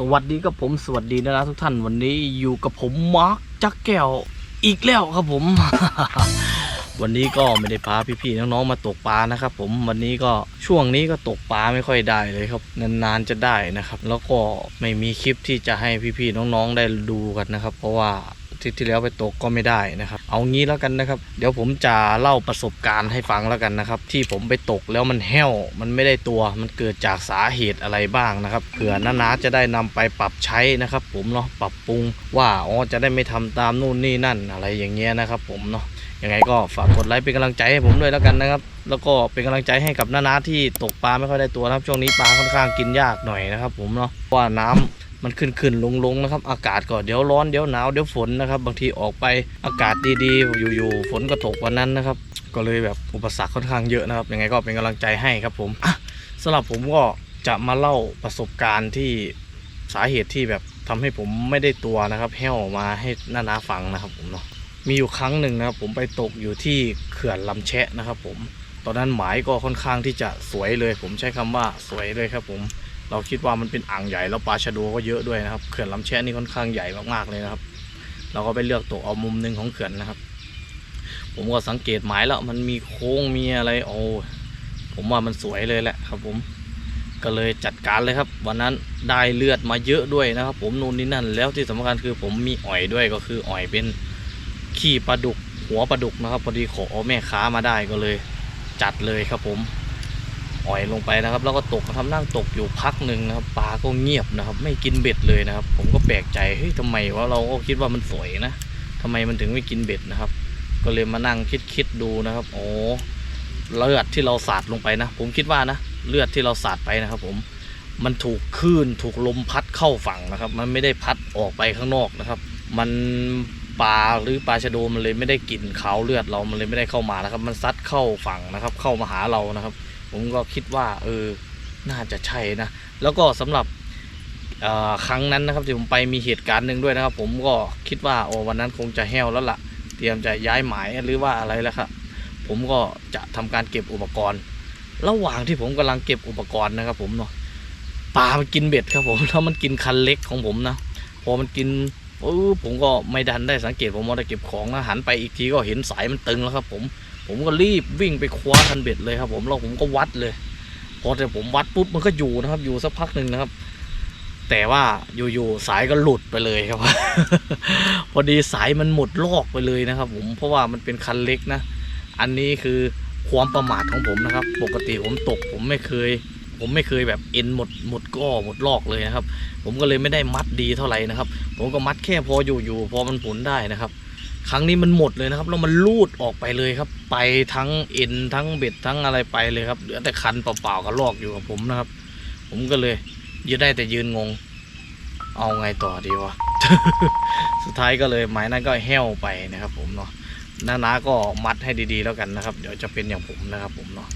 สวัสดีกับผมสวัสดีนะทุกท่านวันนี้อยู่กับผมมาร์คจักแก้วอีกแล้วครับผม วันนี้ก็ไม่ได้พาพี่ๆน้องๆมาตกปลานะครับ ผมวันนี้ก็ช่วงนี้ก็ตกปลาไม่ค่อยได้เลยครับนานๆจะได้นะครับ แล้วก็ไม่มีคลิปที่จะให้พี่ๆน้องๆได้ดูกันนะครับ เพราะว่า อาที่ที่แล้วไปตกก็ไม่ได้นะครับ เอางี้แล้วกันนะครับ เดี๋ยวผมจะเล่าประสบการณ์ให้ฟังแล้วกันนะครับ ที่ผมไปตกแล้วมันแห้ว มันไม่ได้ตัว มันเกิดจากสาเหตุอะไรบ้างนะครับเผื่อน้าๆจะได้นำไปปรับใช้นะครับ ผมเนาะปรับปรุงว่าอ๋อจะได้ไม่ทำตามนู่นนี่นั่นอะไรอย่างเงี้ยนะครับ ผมเนาะยังไงก็ฝากกดไลค์เป็นกำลังใจให้ผมด้วยแล้วกันนะครับ แล้วก็เป็นกำลังใจให้กับน้าๆที่ตกปลาไม่ค่อยได้ตัวนะครับ ช่วงนี้ปลาค่อนข้างกินยากหน่อยนะครับ ผมเนาะเพราะว่าน้ำ มันขึ้นขึ้นลงลงๆนะครับ อากาศก็เดี๋ยวร้อนเดี๋ยวหนาวเดี๋ยวฝนนะครับ บางทีออกไปอากาศดีๆ อยู่ๆฝนก็ตกวันนั้นนะครับ ก็เลยแบบอุปสรรคค่อนข้างเยอะนะครับยังไงก็เป็นกำลังใจให้ครับผมสำหรับผมก็จะมาเล่าประสบการณ์ที่สาเหตุที่แบบทำให้ผมไม่ได้ตัวนะครับแห้วมาให้น้าๆฟังนะครับผมเนาะมีอยู่ครั้งหนึ่งนะครับผมไปตกอยู่ที่เขื่อนลำแชะนะครับ ผม ตอนนั้นหมายก็ค่อนข้างที่จะสวยเลย ผมใช้คำว่าสวยเลยครับผม เราคิดว่ามันเป็นอ่างใหญ่แล้วปลาชะโดก็เยอะด้วยนะครับเขื่อนลำแชะนี่ค่อนข้างใหญ่มากๆเลยนะครับ เราก็ไปเลือกตกเอามุมหนึ่งของเขื่อนนะครับ ผมก็สังเกตหมายแล้วมันมีโค้งมีอะไรโอ้ผมว่ามันสวยเลยแหละครับ ผมก็เลยจัดการเลยครับ วันนั้นได้เลือดมาเยอะด้วยนะครับ ผมนู่นนี่นั่น แล้วที่สำคัญคือผมมีอ่อยด้วยก็คืออ่อยเป็นขี้ปลาดุกหัวปลาดุกนะครับ พอดีขอแม่ค้ามาได้ก็เลย จัดเลยครับผม อ่อยลงไปนะครับ แล้วก็ตกทำนั่งตกอยู่พักหนึ่งนะครับปลาก็เงียบนะครับ ไม่กินเบ็ดเลยนะครับ ผมก็แปลกใจเฮ้ยทำไมวะเราก็คิดว่ามันสวยนะทำไมมันถึงไม่กินเบ็ดนะครับ ก็เลยมานั่งคิดคิดดูนะครับโอ้เลือดที่เราสาดลงไปนะ ผมคิดว่านะเลือดที่เราสาดไปนะครับ ผมมันถูกคลื่นถูกลมพัดเข้าฝั่งนะครับ มันไม่ได้พัดออกไปข้างนอกนะครับ มันปลาหรือปลาชะโดมันเลยไม่ได้กลิ่นขาวเลือดเรามันเลยไม่ได้เข้ามานะครับ มันซัดเข้าฝั่งนะครับ เข้ามาหาเรานะครับ ผมก็คิดว่าเออน่าจะใช่นะแล้วก็สำหรับครั้งนั้นนะครับที่ผมไปมีเหตุการณ์หนึ่งด้วยนะครับ ผมก็คิดว่าโอ้วันนั้นคงจะแห้วแล้วล่ะ เตรียมจะย้ายหมายหรือว่าอะไรแล้วครับผมก็จะทำการเก็บอุปกรณ์ ระหว่างที่ผมกำลังเก็บอุปกรณ์นะครับ ผมเนาะปลามันกินเบ็ดครับผมแล้วมันกินคันเล็กของผมนะพอมันกินเออผมก็ไม่ดันได้สังเกตผมมองแต่เก็บของนะหันไปอีกทีก็เห็นสายมันตึงแล้วครับ ผม ผมก็รีบวิ่งไปคว้าคันเบ็ดเลยครับ ผมแล้วผมก็วัดเลย พอแต่ผมวัดปุ๊บมันก็อยู่นะครับ อยู่สักพักหนึ่งนะครับ แต่ว่าอยู่ๆสายก็หลุดไปเลยครับ พอดีสายมันหมดลอกไปเลยนะครับ ผมเพราะว่ามันเป็นคันเล็กนะ อันนี้คือความประมาทของผมนะครับ ปกติผมตกผมไม่เคย ผมไม่เคยแบบเอ็นหมดหมดก้อหมดลอกเลยนะครับ ผมก็เลยไม่ได้มัดดีเท่าไหร่นะครับ ผมก็มัดแค่พออยู่อยู่พอมันผลได้นะครับ ครั้งนี้มันหมดเลยนะครับแล้วมันลูดออกไปเลยครับ ไปทั้งเอ็นทั้งเบ็ดทั้งอะไรไปเลยครับเหลือแต่คันเปล่าๆกับลอกอยู่กับผมนะครับ ผมก็เลยยืนได้แต่ยืนงง เอาไงต่อดีวะ สุดท้ายก็เลยหมายนั้นก็แห้วไปนะครับ ผมเนาะน้านาก็มัดให้ดีๆแล้วกันนะครับ เดี๋ยวจะเป็นอย่างผมนะครับ ผมเนาะ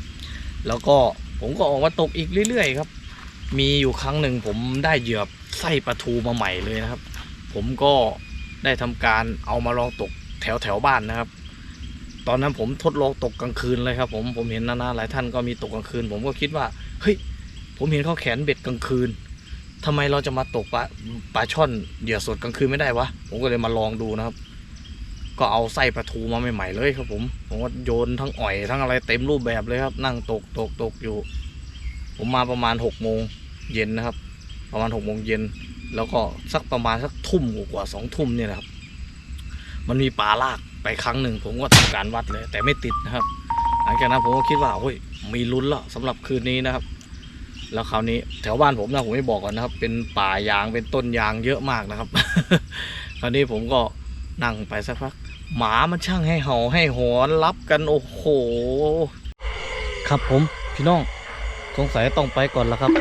แล้วก็ผมก็ออกมาตกอีกเรื่อยๆครับ มีอยู่ครั้งหนึ่งผมได้เหยื่อไส้ปลาทูมาใหม่เลยนะครับ ผมก็ได้ทำการเอามาลองตก แถวแถวบ้านนะครับ ตอนนั้นผมทดลองตกกลางคืนเลยครับ ผมผมเห็นนานาหลายท่านก็มีตกกลางคืน ผมก็คิดว่าเฮ้ยผมเห็นเขาแขนเบ็ดกลางคืนทำไมเราจะมาตกปลาปลาช่อนเหยื่อสดกลางคืนไม่ได้วะผมก็เลยมาลองดูนะครับ ก็เอาไส้ปลาทูมาใหม่ๆเลยครับ ผมผมก็โยนทั้งอ่อยทั้งอะไรเต็มรูปแบบเลยครับ นั่งตกตกตกอยู่ ผมมาประมาณหกโมงเย็นนะครับ ประมาณหกโมงเย็นแล้วก็สักประมาณสักทุ่มกว่าสองทุ่มเนี่ยนะครับ มันมีปลาลากไปครั้งหนึ่งผมก็ทำการวัดเลย แต่ไม่ติดนะครับ หลังจากนั้นผมก็คิดว่าเฮ้ยมีลุ้นแล้วสำหรับคืนนี้นะครับ แล้วคราวนี้แถวบ้านผมนะผมไม่บอกก่อนนะครับ เป็นป่ายางเป็นต้นยางเยอะมากนะครับ คราวนี้ผมก็นั่งไปสักพักหมามันช่างให้เห่าให้หอนรับกันโอ้โห ครับผมพี่น้องสงสัยต้องไปก่อนแล้วครับ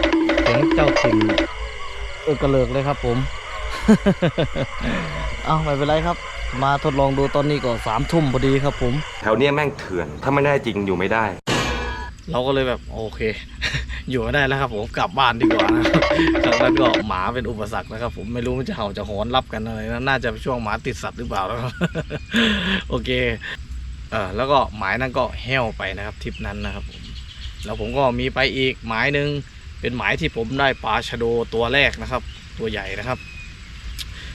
แสงเจ้าถิ่นเออกระเลิกเลยครับผม เอาไม่เป็นไรครับ มาทดลองดูตอนนี้ก็สามทุ่มพอดีครับผม แถวเนี้ยแม่งเถื่อน ถ้าไม่ได้จริงอยู่ไม่ได้ เราก็เลยแบบโอเค อยู่ไม่ได้แล้วครับผมกลับบ้านดีกว่านะครับจากนั้นก็หมาเป็นอุปสรรคนะครับ ผมไม่รู้มันจะเห่าจะหอนรับกันอะไรนะน่าจะเป็นช่วงหมาติดสัตว์หรือเปล่านะครับ โอเคเออแล้วก็หมายนั้นก็แห้วไปนะครับทริปนั้นนะครับผมแล้วผมก็มีไปอีกหมายหนึ่งเป็นหมายที่ผมได้ปลาชะโดตัวแรกนะครับ ตัวใหญ่นะครับ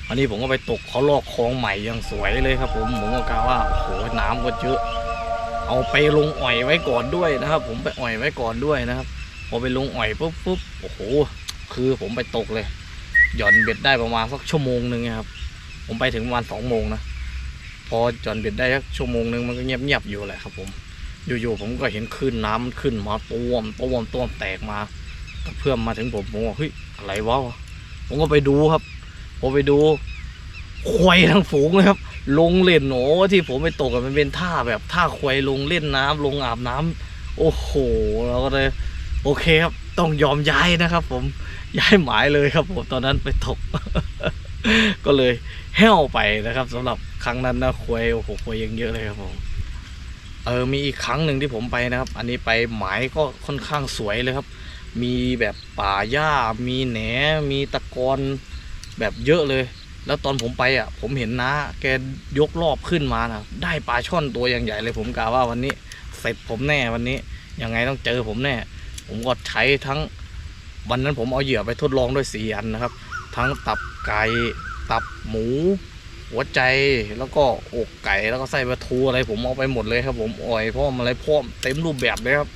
อันนี้ผมก็ไปตกเขาลอกคลองใหม่ยังสวยเลยครับ ผมผมก็กล่าวว่าโอ้โหน้ำก็เยอะเอาไปลงอ่อยไว้ก่อนด้วยนะครับ ผมไปอ่อยไว้ก่อนด้วยนะครับพอไปลงอ่อยปุ๊บปุ๊บโอ้โหคือผมไปตกเลย หย่อนเบ็ดได้ประมาณสักชั่วโมงหนึ่งครับ ผมไปถึงประมาณสองโมงนะพอหย่อนเบ็ดได้สักชั่วโมงหนึ่งมันก็เงียบเงียบๆอยู่แหละครับ ผม อยู่ๆผมก็เห็นคลื่นน้ำมันขึ้นมาต้วมต้วมต้วมแตกมาเพื่อมมาถึงผมผมว่าเฮ้ยอะไรวะผมก็ไปดูครับ ผมไปดูควายทั้งฝูงเลยครับ ลงเล่นโหนที่ผมไปตกมันเป็นท่าแบบท่าควายลงเล่นน้ำลงอาบน้ำโอ้โหเราก็เลยโอเคครับ ต้องยอมย้ายนะครับ ผมย้ายหมายเลยครับ ผมตอนนั้นไปตก ก็เลยแห้วไปนะครับสำหรับครั้งนั้นนะควายโอ้โหควายยังเยอะเลยครับผมเออมีอีกครั้งหนึ่งที่ผมไปนะครับ อันนี้ไปหมายก็ค่อนข้างสวยเลยครับ มีแบบป่าหญ้ามีแหนมีตะกอน แบบเยอะเลย แล้วตอนผมไปอะ ผมเห็นน้าแกยกรอบขึ้นมานะได้ปลาช่อนตัวอย่างใหญ่เลยผมกะว่าวันนี้เสร็จผมแน่วันนี้ยังไงต้องเจอผมแน่ ผมก็ใช้ทั้งวันนั้นผมเอาเหยื่อไปทดลองด้วยสี่อันนะครับ ทั้งตับไก่ตับหมู หัวใจแล้วก็อกไก่แล้วก็ไส้ปลาทูอะไร ผมเอาไปหมดเลยครับผมอ่อยพร้อมอะไรพร้อมเต็มรูปแบบเลยครับ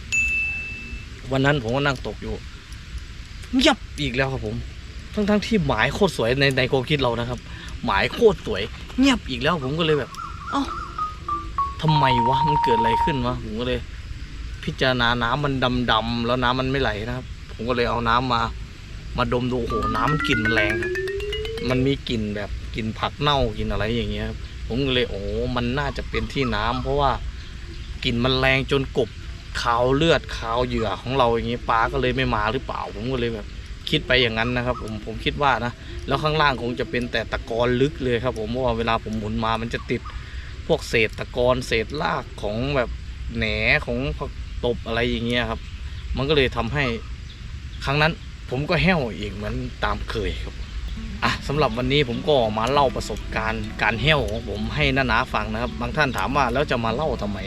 วันนั้นผมก็นั่งตกอยู่เงียบอีกแล้วครับผม ทั้งทั้งๆที่หมายโคตรสวยในในความคิดเรานะครับ หมายโคตรสวย เงียบอีกแล้วผมก็เลยแบบ เอ้าทำไมวะมันเกิดอะไรขึ้นวะผมก็เลย พิจารณาน้ำมันดำๆแล้วน้ำมันไม่ไหลนะครับ ผมก็เลยเอาน้ำมา มาดมดูโอ้โหน้ำมันกลิ่นมันแรงครับมันมีกลิ่นแบบกลิ่นผักเน่ากลิ่นอะไรอย่างเงี้ยครับผมก็เลยโอ้มันน่าจะเป็นที่น้ำเพราะว่ากลิ่นมันแรงจนกบขาวเลือดขาวเหยื่อของเราอย่างเงี้ปลาก็เลยไม่มาหรือเปล่า ผมก็เลยแบบ คิดไปอย่างนั้นนะครับ ผมผมคิดว่านะแล้วข้างล่างคงจะเป็นแต่ตะกอนลึกเลยครับ ผมเพราะว่าเวลาผมหมุนมามันจะติดพวกเศษตะกอนเศษรากของแบบแหนของตบอะไรอย่างเงี้ยครับ มันก็เลยทำให้ครั้งนั้นผมก็แห้วอีกเหมือนตามเคยครับอะสำหรับวันนี้ผมก็มาเล่าประสบการณ์การแห้วของผมให้น้านาฟังนะครับ บางท่านถามว่าแล้วจะมาเล่าทำไม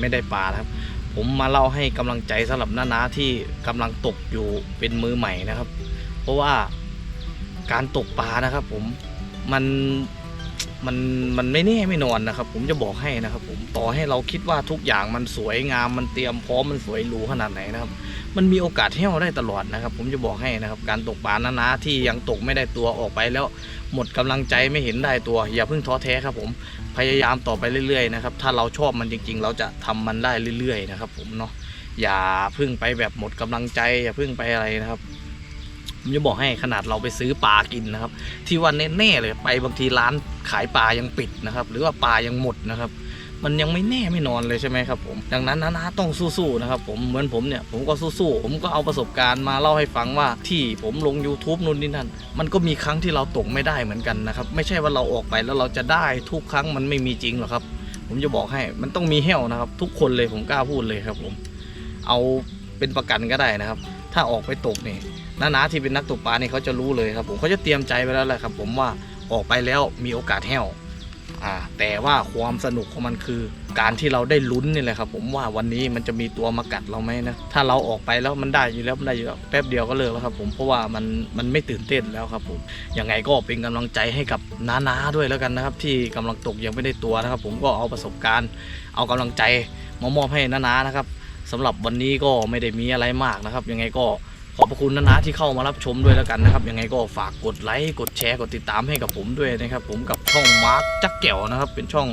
ไม่ได้ปลาครับ ผมมาเล่าให้กำลังใจสำหรับน้านาที่กำลังตกอยู่เป็นมือใหม่นะครับ เพราะว่าการตกปลานะครับ ผมมันมันมันไม่แน่ไม่นอนนะครับ ผมจะบอกให้นะครับ ผมต่อให้เราคิดว่าทุกอย่างมันสวยงามมันเตรียมพร้อมมันสวยหรูขนาดไหนนะครับ มันมีโอกาสแห้วได้ตลอดนะครับ ผมจะบอกให้นะครับ การตกปลานะนะที่ยังตกไม่ได้ตัวออกไปแล้ว หมดกำลังใจไม่เห็นได้ตัว อย่าเพิ่งท้อแท้ครับ ผมพยายามต่อไปเรื่อยๆนะครับถ้าเราชอบมันจริง ๆ เราจะทำมันได้เรื่อยๆนะครับ ผมเนาะอย่าเพิ่งไปแบบหมดกำลังใจ อย่าเพิ่งไปอะไรนะครับผมจะบอกให้ขนาดเราไปซื้อปลากินนะครับ ที่วันแน่ๆเลยไปบางทีร้านขายปลายังปิดนะครับ หรือว่าปลายังหมดนะครับ มันยังไม่แน่ไม่นอนเลยใช่ไหมครับผมดังนั้นนะนะต้องสู้ๆนะครับผมเหมือนผมเนี่ยผมก็สู้ๆผมก็เอาประสบการณ์มาเล่าให้ฟังว่าที่ผมลง YouTube นู่นนี่นั่นมันก็มีครั้งที่เราตกไม่ได้เหมือนกันนะครับไม่ใช่ว่าเราออกไปแล้วเราจะได้ทุกครั้งมันไม่มีจริงหรอกครับ ผมจะบอกให้มันต้องมีแห้วนะครับ ทุกคนเลยผมกล้าพูดเลยครับผมเอาเป็นประกันก็ได้นะครับ ถ้าออกไปตกนี่น้าๆที่เป็นนักตกปลาเนี่ยเขาจะรู้เลยครับผมเขาจะเตรียมใจไว้แล้วแหละครับ ผมว่าออกไปแล้วมีโอกาสแห้ว อ่าแต่ว่าความสนุกของมันคือ การที่เราได้ลุ้นนี่แหละครับ ผมว่าวันนี้มันจะมีตัวมากัดเราไหมนะถ้าเราออกไปแล้วมันได้อยู่แล้วมันได้อยู่แล้วแป๊บเดียวก็เลิกแล้วครับ ผมเพราะว่ามันมันไม่ตื่นเต้นแล้วครับ ผมยังไงก็เป็นกำลังใจให้กับน้าๆด้วยแล้วกันนะครับ ที่กำลังตกยังไม่ได้ตัวนะครับ ผมก็เอาประสบการณ์ เอากำลังใจมามอบให้น้าๆนะครับสำหรับวันนี้ก็ไม่ได้มีอะไรมากนะครับ ยังไงก็ ขอบพระคุณนะๆที่เข้ามารับชมด้วยแล้วกันนะครับ ยังไงก็ฝากกดไลค์กดแชร์กดติดตามให้กับผมด้วยนะครับ ผมกับช่องมาร์คจักแก้วนะครับ เป็นช่อง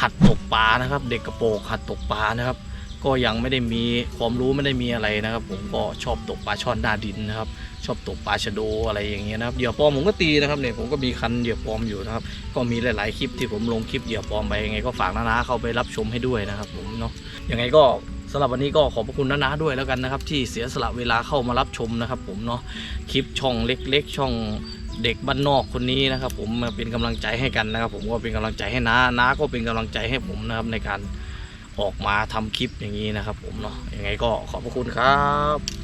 หัดตกปลานะครับ เด็กกระโปงหัดตกปลานะครับ ก็ยังไม่ได้มีความรู้ไม่ได้มีอะไรนะครับ ผมก็ชอบตกปลาช่อนหน้าดินนะครับ ชอบตกปลาชะโดอะไรอย่างเงี้ยนะครับเหยื่อปลอมผมก็ตีนะครับเนี่ยผมก็มีคันเหยื่อปลอมอยู่นะครับ ก็มีหลาย ๆ คลิปที่ผมลงคลิปเหยื่อปลอมไปยังไงก็ฝากนะๆเข้าไปรับชมให้ด้วยนะครับ ผมเนาะยังไงก็ สำหรับวันนี้ก็ขอบพระคุณนะๆด้วยแล้วกันนะครับ ที่เสียสละเวลาเข้ามารับชมนะครับ ผมเนาะคลิปช่องเล็ก ๆ ช่องเด็กบ้านนอกคนนี้นะครับ ผมมาเป็นกำลังใจให้กันนะครับ ผมก็เป็นกำลังใจให้น้าน้าก็เป็นกำลังใจให้ผมนะครับในการออกมาทำคลิปอย่างนี้นะครับ ผมเนาะยังไงก็ขอบพระคุณครับ